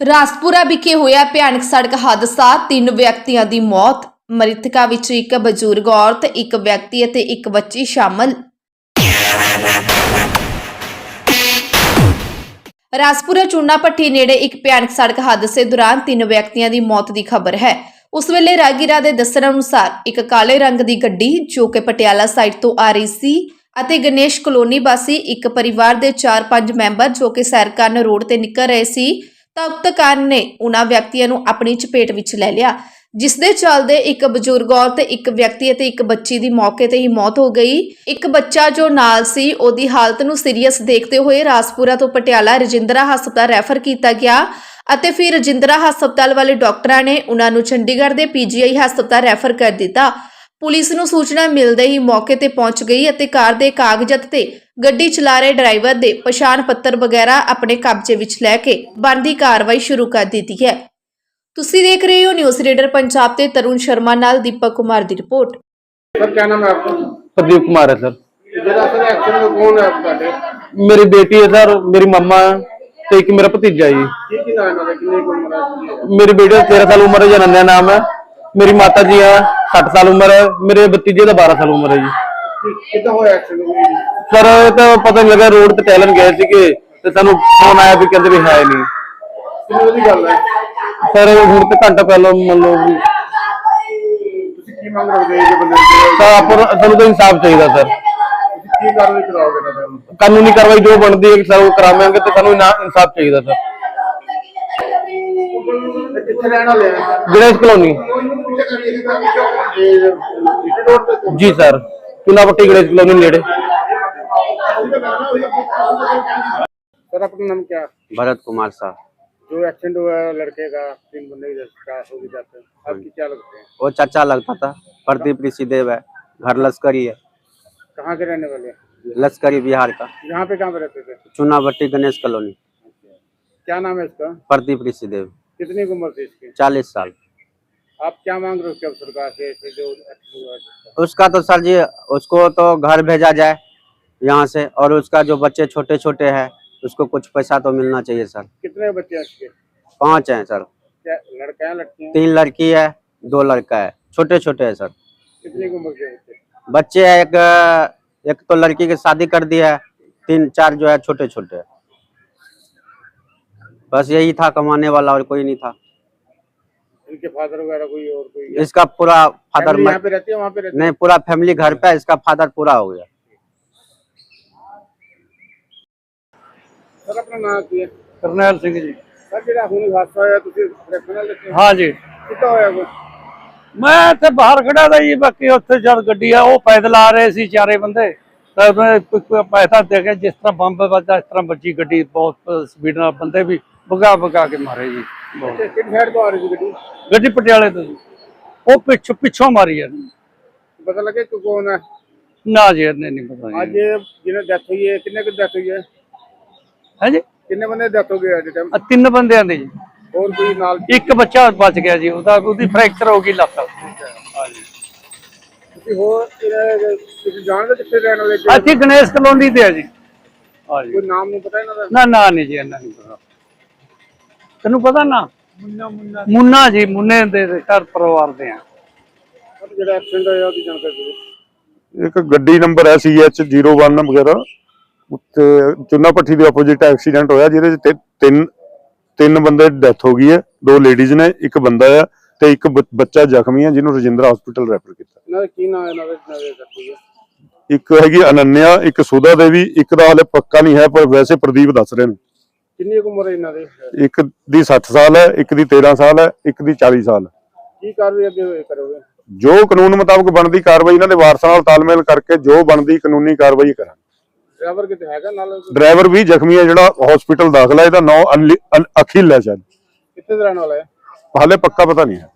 ਰਾਸਪੁਰਾ ਵਿਖੇ ਹੋਇਆ ਭਿਆਨਕ ਸੜਕ ਹਾਦਸਾ। ਤਿੰਨ ਵਿਅਕਤੀਆਂ ਦੀ ਮੌਤ। ਮ੍ਰਿਤਕਾ ਵਿੱਚ ਇੱਕ ਬਜ਼ੁਰਗ ਔਰਤ, ਇੱਕ ਵਿਅਕਤੀ ਅਤੇ ਇੱਕ ਬੱਚੀ ਸ਼ਾਮਲ। ਰਾਜਪੁਰਾ ਚੂਨਾ ਭੱਠੀ ਨੇੜੇ ਇੱਕ ਭਿਆਨਕ ਸੜਕ ਹਾਦਸੇ ਦੌਰਾਨ ਤਿੰਨ ਵਿਅਕਤੀਆਂ ਦੀ ਮੌਤ ਦੀ ਖਬਰ ਹੈ। ਉਸ ਵੇਲੇ ਰਾਗੀਰਾ ਦੇ ਦੱਸਣ ਅਨੁਸਾਰ ਇੱਕ ਕਾਲੇ ਰੰਗ ਦੀ ਗੱਡੀ ਜੋ ਕਿ ਪਟਿਆਲਾ ਸਾਈਡ ਤੋਂ ਆ ਰਹੀ ਸੀ ਅਤੇ ਗਣੇਸ਼ ਕਲੋਨੀ ਵਾਸੀ ਇੱਕ ਪਰਿਵਾਰ ਦੇ 4-5 ਮੈਂਬਰ ਜੋ ਕਿ ਸੈਰ ਕਰਨ ਰੋਡ ਤੇ ਨਿਕਲ ਰਹੇ ਸੀ ਤਾਂ ਉਕਤ ਕਾਰ ਨੇ ਉਹਨਾਂ ਵਿਅਕਤੀਆਂ ਨੂੰ ਆਪਣੀ ਚਪੇਟ ਵਿੱਚ ਲੈ ਲਿਆ ਜਿਸ ਦੇ ਚੱਲਦੇ ਇੱਕ ਬਜ਼ੁਰਗ ਔਰਤ, ਇੱਕ ਵਿਅਕਤੀ ਅਤੇ ਇੱਕ ਬੱਚੀ ਦੀ ਮੌਕੇ ਤੇ ਹੀ ਮੌਤ ਹੋ ਗਈ। ਇੱਕ ਬੱਚਾ ਜੋ ਨਾਲ ਸੀ, ਉਹਦੀ ਹਾਲਤ ਨੂੰ ਸੀਰੀਅਸ ਦੇਖਦੇ ਹੋਏ ਰਾਜਪੁਰਾ ਤੋਂ ਪਟਿਆਲਾ ਰਜਿੰਦਰਾ ਹਸਪਤਾਲ ਰੈਫਰ ਕੀਤਾ ਗਿਆ ਅਤੇ ਫਿਰ ਰਜਿੰਦਰਾ ਹਸਪਤਾਲ ਵਾਲੇ ਡਾਕਟਰਾਂ ਨੇ ਉਹਨਾਂ ਨੂੰ ਚੰਡੀਗੜ੍ਹ ਦੇ ਪੀਜੀਆਈ ਹਸਪਤਾਲ ਰੈਫਰ ਕਰ ਦਿੱਤਾ। ਪੁਲਿਸ ਨੂੰ ਸੂਚਨਾ ਮਿਲਦੇ ਹੀ ਮੌਕੇ ਤੇ ਪਹੁੰਚ ਗਈ ਅਤੇ ਕਾਰ ਦੇ ਕਾਗਜ਼ਾਤ ਤੇ ਗੱਡੀ ਚਲਾ ਰਹੇ ਡਰਾਈਵਰ ਦੇ ਪਛਾਣ ਪੱਤਰ ਵਗੈਰਾ ਆਪਣੇ ਕਬਜ਼ੇ ਵਿੱਚ ਲੈ ਕੇ ਬਣਦੀ ਕਾਰਵਾਈ ਸ਼ੁਰੂ ਕਰ ਦਿੱਤੀ ਹੈ। ਤੁਸੀਂ ਦੇਖ ਰਹੇ ਹੋ ਨਿਊਜ਼ ਰੀਡਰ ਪੰਜਾਬ ਤੇ ਤਰੁਣ ਸ਼ਰਮਾ ਨਾਲ ਦੀਪਕ ਕੁਮਾਰ ਦੀ ਰਿਪੋਰਟ। सर क्या नाम है आपका प्रदीप कुमार है सर जरा सर एक्चुअली में कौन ਤੁਹਾਡੇ? मेरी बेटी है सर मेरी मम्मा है ਤੇ ਇੱਕ ਮੇਰਾ ਭਤੀਜਾ ਜੀ। ਕੀ ਕੀ ਨਾਮ ਹੈ? ਕਿੰਨੀ ਕੁ ਉਮਰ ਮੇਰੀ ਬੇਟੀ 13 ਸਾਲ ਉਮਰ ਹੈ ਜਨਨਿਆ ਨਾਮ ਹੈ। ਮੇਰੀ ਮਾਤਾ ਜੀ ਆ 60 ਸਾਲ ਉਮਰ ਮੇਰੇ ਭਤੀਜੇ ਦਾ 12 ਸਾਲ ਉਮਰ ਹੈ ਜੀ। ਕਿੱਦਾਂ ਹੋਇਆ ਐਕਸੀਡੈਂਟ ਸਰ ਇਹ ਤਾਂ ਪਤਾ ਨਹੀਂ ਲੱਗਾ ਰੋਡ ਤੇ ਟੈਲਨ ਗਏ ਸੀਗੇ ਤੇ ਸਾਨੂੰ ਫੋਨ ਆਇਆ ਵੀ ਕਹਿੰਦੇ ਵੀ ਹੈ ਨਹੀਂ। ਕਿੰਨੀ ਦੀ ਹੁਣ ਤੇ ਘੰਟਾ ਪਹਿਲਾਂ ਮੰਨ ਲਓ ਵੀ ਤੁਸੀਂ ਮੰਗ ਰਹੇ ਹੋ ਜੀ ਬੰਦੇ ਨੂੰ? ਸਰ ਆਪਾਂ ਸਾਨੂੰ ਤਾਂ ਇਨਸਾਫ ਚਾਹੀਦਾ ਸਰ। ਕਾਨੂੰਨੀ ਕਾਰਵਾਈ ਜੋ ਬਣਦੀ ਹੈ ਸਰ ਉਹ ਕਰਾਵਾਂਗੇ ਤੇ ਸਾਨੂੰ ਇਨਸਾਫ ਚਾਹੀਦਾ ਸਰ। जी सर। चुनापट्टी गणेश कॉलोनी नेड़े सर अपना नाम क्या? भरत कुमार साहब जो एक्सीडेंट हुआ लड़के का तीन बंदे की का होगी जाते हाँ। आपकी क्या लगते हैं? वो चाचा लगता था। प्रदीप ऋषिदेव है। घर लश्करी है। कहाँ के रहने वाले लश्करी बिहार का। यहाँ पे कहाँ पे रहते थे? चुनावट्टी गणेश कॉलोनी। क्या नाम है इसका? प्रदीप ऋषिदेव कितनी उम्र थी इसकी? चालीस साल। आप क्या मांग रहे हो सरकार से ऐसे जो? उसका तो सर जी उसको तो घर भेजा जाए यहाँ से और उसका जो बच्चे छोटे छोटे हैं उसको कुछ पैसा तो मिलना चाहिए सर। कितने बच्चे हैं पाँच हैं सर। क्या लड़का है लड़की तीन लड़की है दो लड़का है छोटे छोटे है सर। कितने उम्र के बच्चे बच्चे हैं एक एक तो लड़की की शादी कर दी है तीन चार जो है छोटे छोटे बस यही था कमाने वाला और कोई नहीं था। इनके फादर वगैरह कोई और कोई इसका पूरा फादर फैमिली यहाँ मर, पे रहती है वहाँ पे रहती नहीं पूरा फैमिली घर पे है इसका फादर पूरा हो गया है सर अपना नाम की है ਕਰਨੈਲ ਸਿੰਘ ਜੀ सर ਜਿਹੜਾ ਹੁਣ ਹਾਦਸਾ ਹੋਇਆ ਤੁਸੀਂ ਰੱਖਣਾ ਲੱਗੇ ਹਾਂ ਜੀ ਕਿੱਦਾਂ ਹੋਇਆ ਕੋਈ ਮੈਂ ਇੱਥੇ ਬਾਹਰ ਖੜਾ ਦਾ ਜੀ ਬਾਕੀ ਉੱਥੇ ਜਦ ਗੱਡੀ ਆ ਉਹ ਪੈਦਲ ਆ ਰਹੇ ਸੀ ਚਾਰੇ ਬੰਦੇ ਤਾਂ ਮੈਂ ਪ- ਪ- ਪੈਸਾ ਦੇ ਕੇ ਜਿਸ ਤਰ੍ਹਾਂ ਬੰਬ ਵੱਜਦਾ ਇਸ ਤਰ੍ਹਾਂ ਵੱਜੀ ਗੱਡੀ ਬਹੁਤ ਸਪੀਡ ਨਾਲ ਬੰਦੇ ਵੀ ਭਗਾ ਭਗਾ ਕੇ ਮਾਰੇ ਜੀ ਤੇ ਕਿਹੜੀ ਸਾਈਡ ਤੋਂ ਆ ਰਹੀ ਸੀ ਗੱਡੀ? ਗੱਡੀ ਪਟਿਆਲੇ ਤੋਂ ਜੀ। ਉਹ ਪਿੱਛੋਂ ਪਿੱਛੋਂ ਮਾਰੀ ਹੈ ਪਤਾ ਲੱਗੇ ਕਿ ਕੌਣ ਹੈ ਨਾ ਜੀ ਇਹਨੇ ਨਹੀਂ ਪਤਾ ਅੱਜ ਜੀ ਜਿਹਨੇ ਡੈਥ ਹੋਈ ਹੈ ਕਿੰਨੇ ਕੁ ਡੈਥ ਹੋਈ ਹੈ? ਹੈ ਜੀ? ਕਿੰਨੇ ਬੰਦੇ ਡੈਥ ਹੋ ਗਏ ਅੱਜ ਟਾਈਮ ਆਹ ਤਿੰਨ ਬੰਦਿਆਂ ਦੀ ਜੀ। ਹੋਰ ਕੋਈ ਨਾਲ? ਇੱਕ ਬੱਚਾ ਬਚ ਗਿਆ ਜੀ ਉਹਦਾ ਉਹਦੀ ਫ੍ਰੈਕਚਰ ਹੋ ਗਈ ਲੱਤ। ਤੁਸੀਂ ਹੋਰ ਇਹ- ਤੁਸੀਂ ਜਾਣਦੇ ਕਿੱਥੇ ਰਹਿਣ ਵਾਲੇ? ਜੀ? ਅਸੀਂ ਗਣੇਸ਼ ਕਲੋਨੀ ਦੇ ਆ ਜੀ। ਹਾਂ ਜੀ ਕੋਈ ਨਾਮ ਨੂੰ ਪਤਾ ਇਹਨਾਂ ਦਾ? ਨਾ ਨਾ ਨਹੀਂ ਜੀ ਇਹਨਾਂ ਨਹੀਂ ਪਤਾ। ਤੈਨੂੰ ਪਤਾ ਨਾ? ਮੁੰਨਾ ਮੁੰਨਾ। ਮੁੰਨਾ ਜੀ ਮੁੰਨੇ ਦੇ ਘਰ ਪਰਿਵਾਰ ਦੇ ਆ। ਸਰ, ਜਿਹੜਾ ਐਕਸੀਡੈਂਟ ਹੋਇਆ ਉਹਦੀ ਜਾਣਕਾਰੀ ਦਿਓ। ਇੱਕ ਗੱਡੀ ਨੰਬਰ ਹੈ CH01 ਵਗੈਰਾ। ਉੱਤੇ ਚੁੰਨਾ ਭੱਠੀ ਦੇ ਆਪੋਜ਼ਿਟ ਐਕਸੀਡੈਂਟ ਹੋਇਆ ਜਿਹਦੇ ਚ ਤਿ- ਤਿੰਨ ਤਿੰਨ ਬੰਦੇ ਡੈਥ ਹੋ ਗਈ ਹੈ। ਦੋ ਲੇਡੀਜ਼ ਨੇ ਇੱਕ ਬੰਦਾ ਆ ਤੇ ਇੱਕ ਬੱਚਾ ਜ਼ਖਮੀ ਹੈ ਜਿਹਨੂੰ ਰਜਿੰਦਰਾ ਹਸਪੀਟਲ ਰੈਫਰ ਕੀਤਾ। ਇਹਨਾਂ ਦਾ ਕੀ ਨਾਮ ਹੈ? ਇਹਨਾਂ ਦਾ ਜਿਹਨਾਂ ਦੀ ਡੈਥ ਹੋਈ ਹੈ ਇੱਕ ਹੈਗੀ ਅਨੰਨਿਆ ਇੱਕ ਸੁਧਾ ਦੇਵੀ ਇੱਕ ਦਾ ਹਾਲੇ ਪੱਕਾ ਨਹੀਂ ਹੈ ਪਰ ਵੈਸੇ ਪ੍ਰਦੀਪ ਦੱਸ ਰਹੇ ਨੇ। ਕਿੰਨੀ ਕੁ ਉਮਰ ਹੈ ਇਹਨਾਂ ਦੀ? ਇੱਕ ਦੀ 60 ਸਾਲ ਹੈ ਇੱਕ ਦੀ 13 ਸਾਲ ਹੈ ਇੱਕ ਦੀ 40 ਸਾਲ ਕੀ ਕਾਰਵਾਈ ਅੱਗੇ ਹੋਏ ਕਰੋਗੇ? ਜੋ ਕਾਨੂੰਨ ਮੁਤਾਬਕ ਬਣਦੀ ਕਾਰਵਾਈ ਇਹਨਾਂ ਦੇ ਵਾਰਸਾਂ ਨਾਲ ਤਾਲਮੇਲ ਕਰਕੇ ਜੋ ਬਣਦੀ ਕਾਨੂੰਨੀ ਕਾਰਵਾਈ ਕਰਾਂਗੇ। ਡਰਾਈਵਰ ਕਿਤੇ ਹੈਗਾ ਨਾਲ? ਡਰਾਈਵਰ ਵੀ ਜ਼ਖਮੀ ਹੈ ਜਿਹੜਾ ਹਸਪੀਟਲ ਦਾਖਲ ਹੈ ਇਹਦਾ ਨਾਂ ਅਖਿਲ ਹੈ ਸ਼ਾਇਦ। ਕਿੱਥੇ ਦਾ ਰਹਿਣ ਵਾਲਾ ਹੈ? ਹਾਲੇ ਪੱਕਾ ਪਤਾ ਨਹੀਂ ਹੈ।